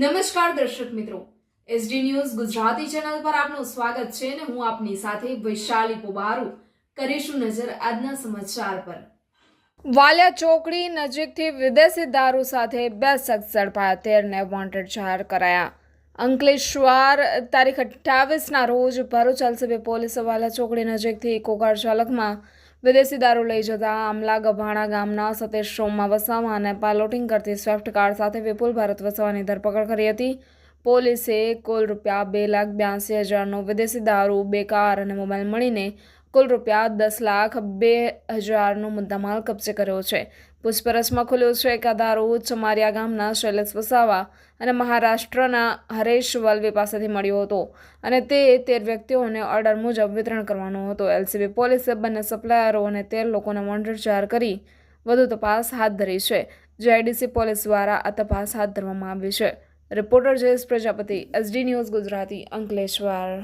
નમસ્કાર દર્શક મિત્રો. એસડી ન્યૂઝ ગુજરાતી ચેનલ પર આપનું સ્વાગત છે અને હું આપની સાથે વૈશાલી પોબારુ કરીશું નજર આજના સમાચાર પર. વાલિયા ચોકડી નજીકથી વિદેશી દારૂ સાથે બે શખ્સ ઝડપાયા, તેરને વોન્ટેડ જાહેર કરાયા. અંકલેશ્વર તારીખ અઠ્ઠાવીસના રોજ ભરૂચ, એલસીબી પોલીસે વાલિયા ચોકડી નજીકથી ઇકો ચાલકમાં વિદેશી દારૂ લઈ જતા આમલા ગભાણા ગામના સતીશ વસાવા અને પાયલોટિંગ કરતી સ્વિફ્ટ કાર સાથે વિપુલ ભારત વસાવાની ધરપકડ કરી હતી. પોલીસે કુલ રૂપિયા બે લાખ બ્યાસી હજારનો વિદેશી દારૂ બે કાર અને મોબાઈલ મળીને કુલ રૂપિયા દસ લાખ બે હજારનો મુદ્દામાલ કબજે કર્યો છે. પૂછપરછમાં ખુલ્યું છે કે આ દારૂ ચમારિયા ગામના શૈલેષ વસાવા અને મહારાષ્ટ્રના હરેશ વલવી પાસેથી મળ્યો હતો અને તે તેર વ્યક્તિઓને ઓર્ડર મુજબ વિતરણ કરવાનો હતો. એલસીબી પોલીસે બંને સપ્લાયરો અને તેર લોકોને વોન્ટેડ જાહેર કરી વધુ તપાસ હાથ ધરી છે. જેઆઈડીસી પોલીસ દ્વારા આ તપાસ હાથ ધરવામાં આવી છે. Reporter Jayesh Prajapati, SD news Gujarati, Ankleshwar.